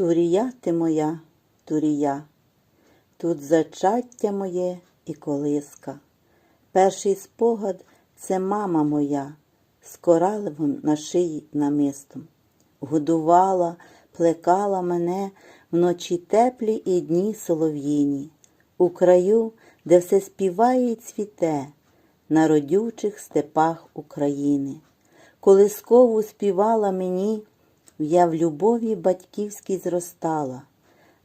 Турія ти моя, турія, тут зачаття моє і колиска. Перший спогад це мама моя, з коралевим на шиї намистом. Годувала, плекала мене вночі теплі і дні солов'їні, у краю, де все співає і цвіте, на родючих степах України. Колискову співала мені, я в любові батьківській зростала.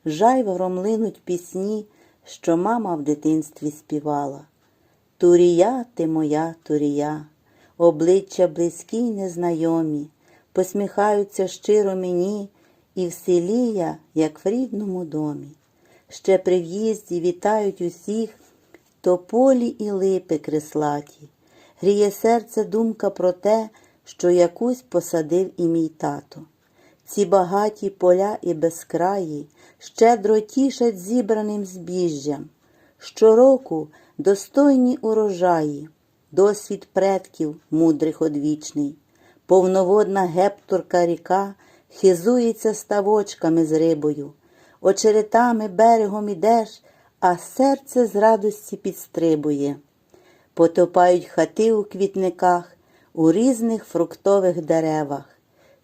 Жайвором линуть пісні, що мама в дитинстві співала. Турія ти моя турія, обличчя близькі й незнайомі, посміхаються щиро мені, і в селі я, як в рідному домі. Ще при в'їзді вітають усіх тополі і липи креслаті. Гріє серце думка про те, що якусь посадив і мій тато. Ці багаті поля і безкраї щедро тішать зібраним збіжжям. Щороку достойні урожаї, досвід предків мудрих одвічний, повноводна гепторка ріка хизується ставочками з рибою, очеретами берегом ідеш, а серце з радості підстрибує. Потопають хати у квітниках, у різних фруктових деревах.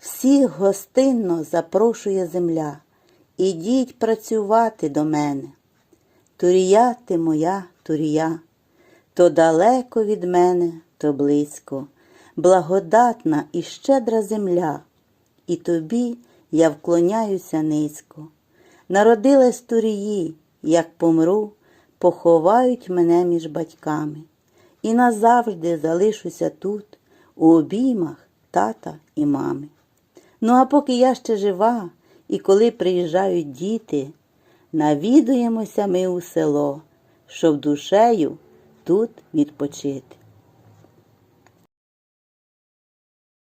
Всіх гостинно запрошує земля. Ідіть працювати до мене. Турія ти моя турія, то далеко від мене, то близько, благодатна і щедра земля, і тобі я вклоняюся низько. Народилась турії, як помру, поховають мене між батьками, і назавжди залишуся тут, у обіймах тата і мами. Ну, а поки я ще жива, і коли приїжджають діти, навідуємося ми у село, щоб душею тут відпочити.